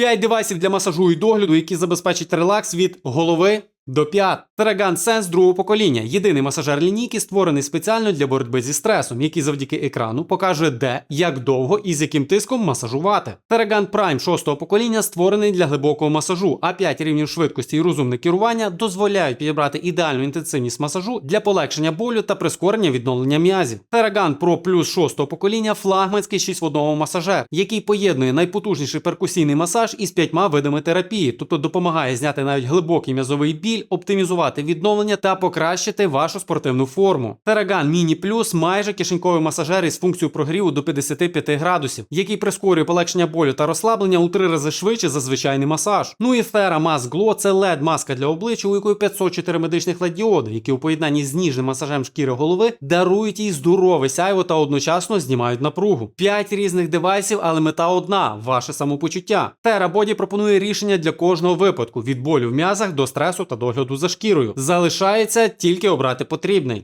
5 девайсів для масажу і догляду, які забезпечать релакс від голови до п'ят. Тераган Сенс другого покоління. Єдиний масажер лінійки, створений спеціально для боротьби зі стресом, який завдяки екрану покаже, де, як довго і з яким тиском масажувати. Тераган Prime шостого покоління створений для глибокого масажу, а 5 рівнів швидкості і розумне керування дозволяють підібрати ідеальну інтенсивність масажу для полегшення болю та прискорення відновлення м'язів. Тераган Pro Plus шостого покоління флагманський 6 в одному масажер, який поєднує найпотужніший перкусійний масаж із п'ятьма видами терапії, тобто допомагає зняти навіть глибокий м'язовий біль, оптимізувати відновлення та покращити вашу спортивну форму. Тераган Mini Plus майже кишеньковий масажер із функцією прогріву до 55 градусів, який прискорює полегшення болю та розслаблення у три рази швидше за звичайний масаж. Ну і Thera Mask Glow – це led маска для обличчя, у якої 504 медичних led які у поєднанні з ніжним масажем шкіри голови дарують їй здорове сяйво та одночасно знімають напругу. П'ять різних девайсів, але мета одна ваше самопочуття. Thera Body пропонує рішення для кожного випадку від болю в м'язах до стресу та догляду за шкірою. Залишається тільки обрати потрібний.